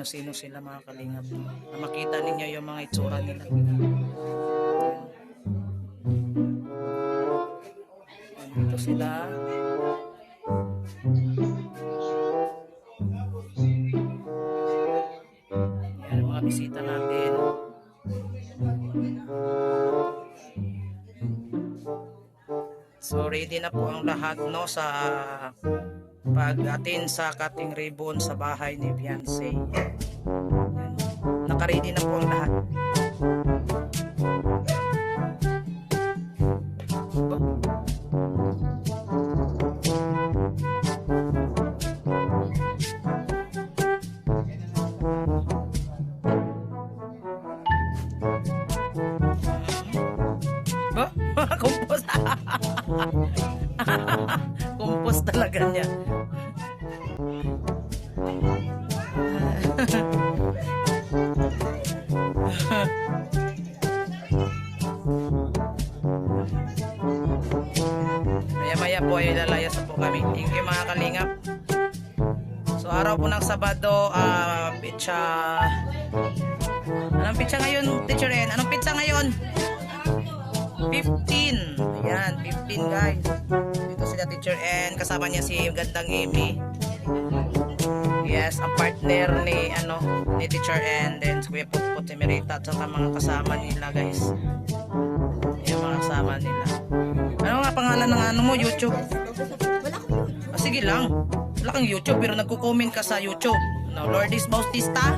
yung sino-sino sila mga kalingap. Na makita ninyo yung mga itsura nila. Dito sila. Ang mga bisita natin. So ready na po ang lahat no sa pag-atin sa cutting ribbon sa bahay ni Beyonce. Ayan. Naka-ready na po ang lahat. Sabado, ah, pitsa... Anong pitsa ngayon, teacher N? Anong pitsa ngayon? 15. Ayan, 15 guys. Dito sila teacher N. Kasama niya si Gandang Amy. Yes, ang partner ni ano ni teacher N. Then si Kuya Putput Emerita at saka mga kasama nila guys. Yung mga kasama nila. Ano nga pangalan ng ano mo, YouTube? Ah, sige lang. Wala kang YouTube pero nagko-comment ka sa YouTube. No, Lourdes Bautista?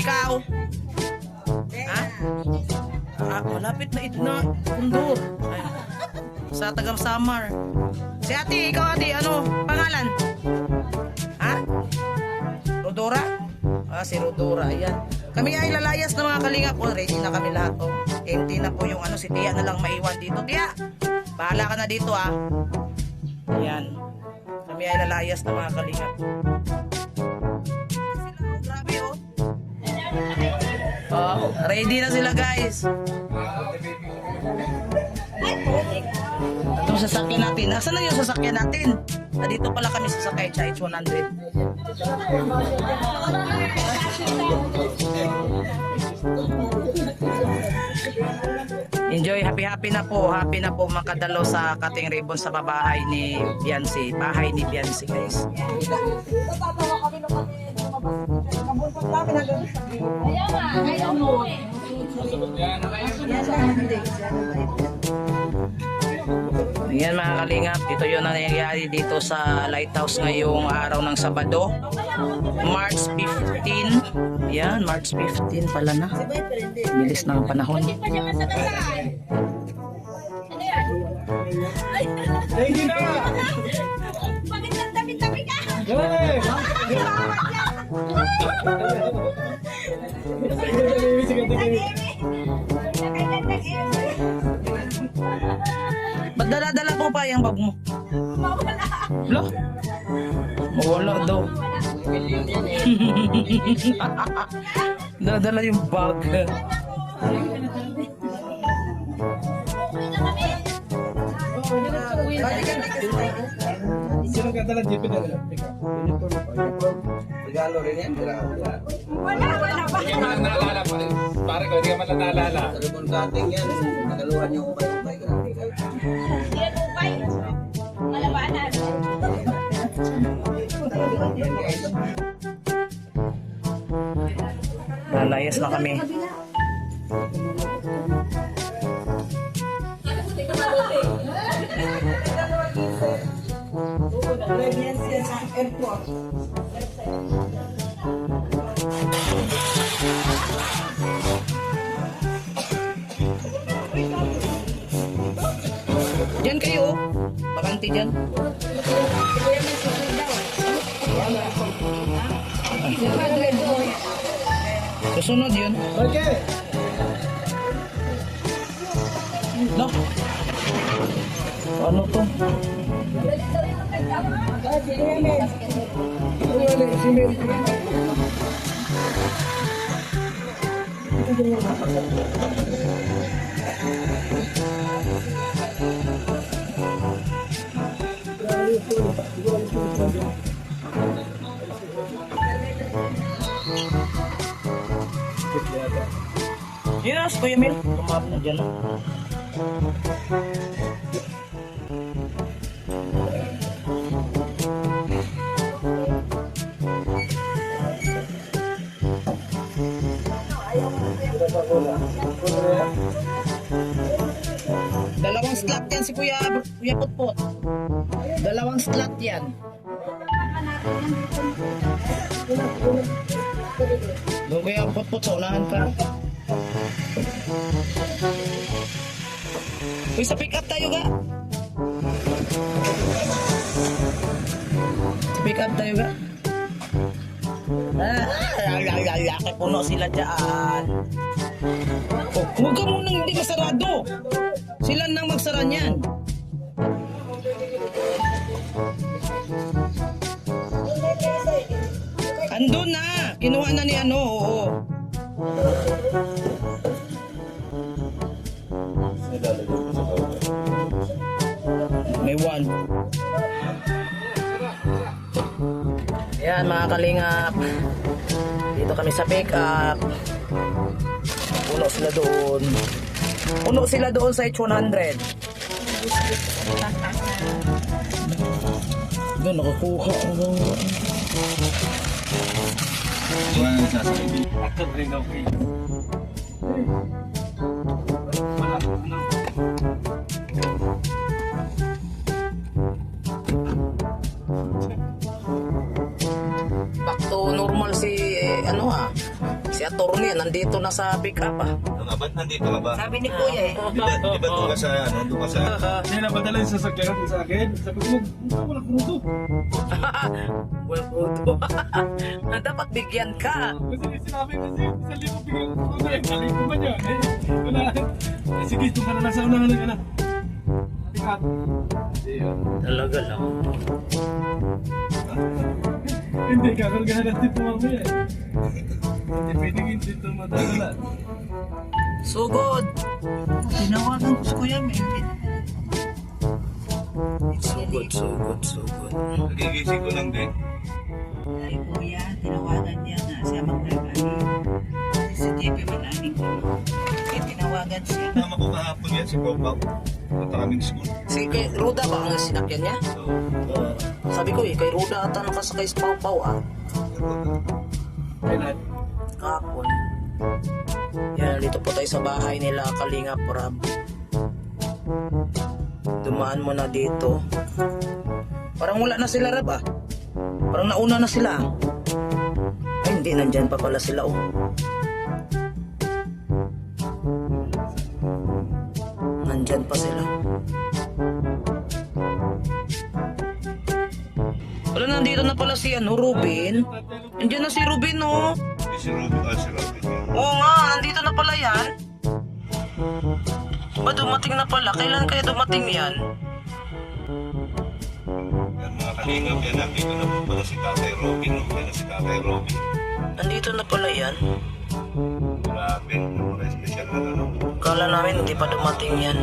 Ikaw? Ha? Ah, malapit na itna. Kundur. Ay, sa Tagam Samar. Si ate, ikaw ate, ano? Pangalan? Ha? Rodora? Ah, si Rodora. Ayan. Kami ay lalayas na mga kalingap. Oh, ready na kami lahat. Oh. Empty na po yung ano, si Tia na lang maiwan dito. Tia, bahala ka na dito ah. Ayan. Kami ay lalayas na mga kalingap. Grabe oh. Oh, ready na sila guys. Itong sasakyan natin. Nasaan na yung sasakyan natin? Nandito pala kami sa sakay sa H100. Enjoy, happy-happy na po. Happy na po makadalo sa cutting ribbon sa babahay ni Beyonce. Bahay ni Beyonce guys. Ayan mga kalingap, ito yung nangyayari dito sa lighthouse ngayong araw ng Sabado. March 15. Ayan, March 15 pala na. Bilis na ang panahon. Bakit ang tabi-tabi ka? Ba't pa yung bag mo? Mawala. Lo? Mawala daw. Dala-dala yung bag. Sino ka dala jeep na pa. Regalo rin yan. Regalo. Wala, wala pa. Hindi ka naalala pa. Pare ko, hindi ka man naalala. Sa ribbon cutting yan. Nagaluhan yung upay-upay. Grabe kayo. Hindi Lalayas na kami. Diyan kayo. Bakante dyan. Susunod yun. Okay. No? Ano to? Yun na, si Kuya Mil. Tumap na dyan. Dalawang slot yan si Kuya, Kuya Putput. Dalawang slot yan. Doon Kuya Putput, sa ka. Uy, sa pick up tayo ga. Sa pick up tayo ga. Ah, lalaki puno sila dyan. Oh, huwag ka munang hindi masarado. Sila nang magsara niyan. Andun na. Kinuha na ni ano. Yan mga kalingap. Dito kami sa pick up. Puno sila doon. Puno sila doon sa H100. Doon nakakuha. Ako rin okay. Wala. Attorney nandito na sa pick up ah. Ano nga, ba't nandito ka ba? Sabi ni Kuya eh. Di ba, di ba doon ka sa, ano, doon ka sa... Hindi na padala yung sasakyan sa akin. Sabi ko, "Wag- wala ko ito. Well, photo. Dapat bigyan ka. Kasi sinabi kasi, sa libo bigyan ko ko na. Galing ko ba niya? Eh, wala. Eh, sige, doon ka na nasa unahan ng anak. Tikat. Ayun. Talaga lang. Hindi, kakargahan natin ito mamaya. eh. Hindi pwedeng hindi ito madala. Sugod. Tinawagan ko si Kuya Mel. Sugod, sugod, sugod. Nagigising ko lang din. Ay Kuya, tinawagan niya na siya magdagani. Si JP Manani ko. Eh, tinawagan siya. Tama ko kahapon yan si Pau. Punta kaming school. Si kay Ruda ba ang sinakyan niya? So, Sabi ko eh, kay Ruda ata nakasakay sa Pau-Pau ah. Kailan? Kapon. Yan, dito po tayo sa bahay nila, Kalinga Prab. Dumaan mo na dito. Parang wala na sila, Rab ah. Parang nauna na sila. Ay, hindi, nandyan pa pala sila oh. Nandyan pa sila. Wala, nandito na pala si ano, Ruben. Nandiyan na si Ruben, oh. si Ruby, ah, si Ruby. Oo nga, nandito na pala yan. Ba dumating na pala? Kailan kaya dumating yan? Yan mga kalingap, yan nandito na po pala si Tatay Robin. no? Yan si Tatay Robin. Nandito na pala yan. Grabe, mga special na ano. Kala namin hindi pa dumating yan.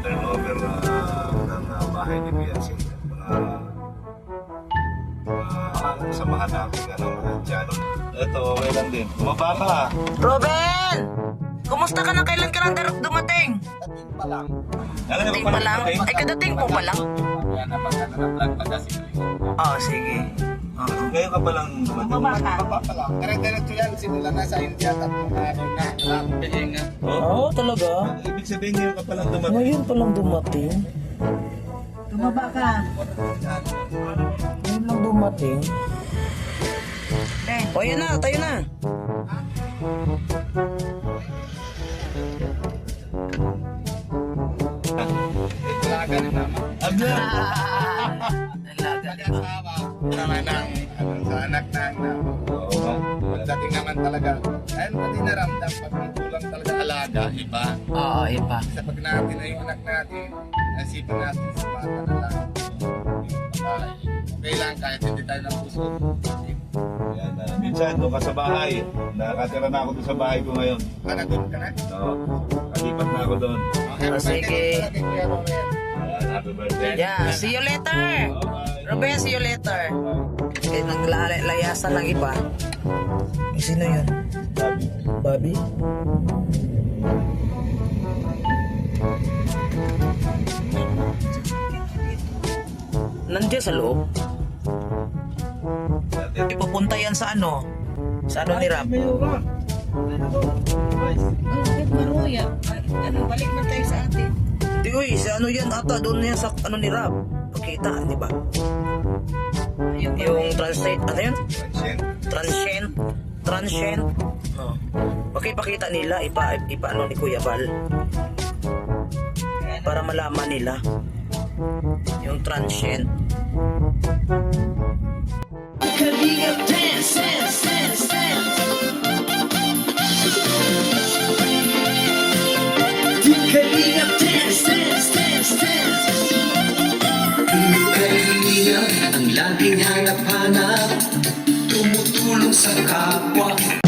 Turnover na ng ah, bahay ni Biansin. Mga mga samahan natin, ano, mga Diyan. Ito, okay lang din. Bumaba ka. Robin! Kumusta ka na? Kailan ka lang dar- dumating? Alam Dating pa lang? Ay, kadating po pa lang? Yan na pagka na-vlog pa kasi. Oo, sige. Oo. Ngayon ka palang dumating. Baba pa lang. Dire-diretso yan. Simula na sa India. Tatlong araw na. Grabe nga. Oo, talaga? Ibig sabihin ngayon ka palang dumating. Ngayon pa lang dumating. Tumaba ka. Ngayon lang dumating. O, yan na, tayo na. Talaga ni mama. Naman ang ano, sa anak na na. Oo ba? Dating naman talaga. Ayun, pati naramdam pag talaga alaga, iba. Oo, iba. Sa pag ay anak natin, nasipin natin sa bata na lang. Lang kahit hindi tayo ng puso. Yan, ah, minsan doon ka sa bahay. Nakatira na ako doon sa bahay ko ngayon. Para doon ka na. Oo. Kalipat na ako doon. Ah, sige. Ayan, happy birthday. Yeah, see you later. Bye-bye. Ruben, see you later. Okay, naglalayasan ng iba. Sino yun? Bobby? Nandiyan sa loob. Ipupunta yan sa ano? Sa ano ni Rap? Maruya. Ano, balik na sa atin. Di, uy, sa ano yan ata, doon yan sa ano ni Rap. Pakita, di ba? Yung, Yung translate, ano yun? Transient. Transient. Transient. No. Pakipakita nila, ipa, ipa ano ni Kuya Bal. Para malaman nila. Yung transient. Ang laging hanap-hanap Tumutulong sa kapwa